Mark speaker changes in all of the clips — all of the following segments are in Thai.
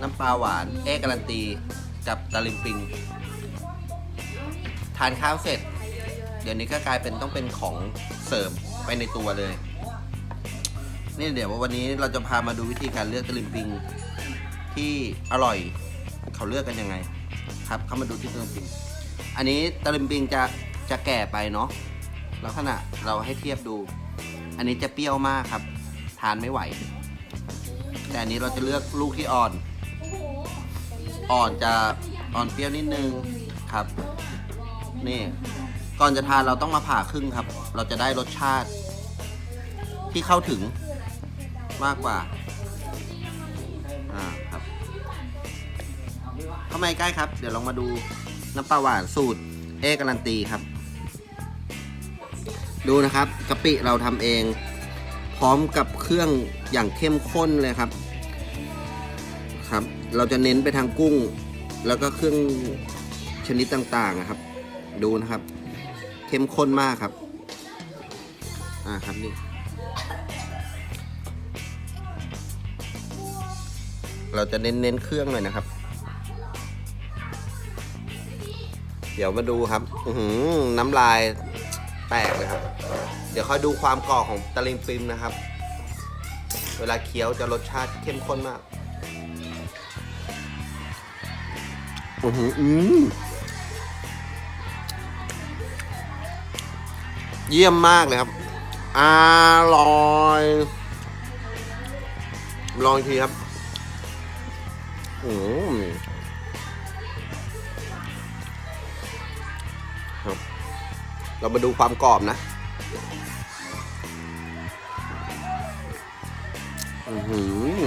Speaker 1: น้ำปลาหวาน เอ๊การันตี กับตะลิมปิง ทานข้าวเสร็จ เดี๋ยวนี้ก็กลายเป็นต้องเป็นของเสริมไปในตัวเลย นี่เดี๋ยววันนี้เราจะพามาดูวิธีการเลือกตะลิมปิง ที่อร่อยเขาเลือกกันยังไง ครับเข้ามาดูที่ตะลิมปิง อันนี้ตะลิมปิงจะจะแก่ไปเนาะลักษณะเราให้เทียบดู อันนี้จะเปรี้ยวมากครับ ทานไม่ไหว แต่อันนี้เราจะเลือกลูกที่อ่อน อ่อนจะอ่อนเปรี้ยวนิดนึงครับ นี่ ก่อนจะทานเราต้องมาผ่าครึ่งครับ เราจะได้รสชาติ ที่เข้าถึงมากกว่า อ่าครับเข้ามใกล้ครับ เดี๋ยวลองมาดูน้ำปลาหวานสูตรเอการันตีครับ ดูนะครับกะปิเราทำเอง พร้อมกับเครื่องอย่างเข้มข้นเลยครับ ครับ เราจะเน้นไปทางกุ้ง แล้วก็เครื่องชนิดต่างๆนะครับ ดูนะครับ เข้มข้นมากครับ อ่าครับนี่ เราจะเน้นเน้นเครื่องหน่อยนะครับ เดี๋ยวมาดูครับอือหืน้ำลายแตกเลยครับ เดี๋ยวค่อยดูความกรอบของตะลิงปิมนะครับ เวลาเคี้ยวจะรสชาติเข้มข้นมาก อือหืออืมเยี่ยมมากเลยครับ อร่อย ลองอีกทีครับอืมครับ เรามาดูความกรอบนะ อือหือ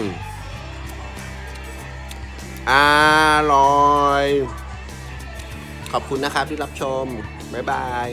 Speaker 1: อ ร่อย ขอบคุณนะครับที่รับชม บ๊ายบาย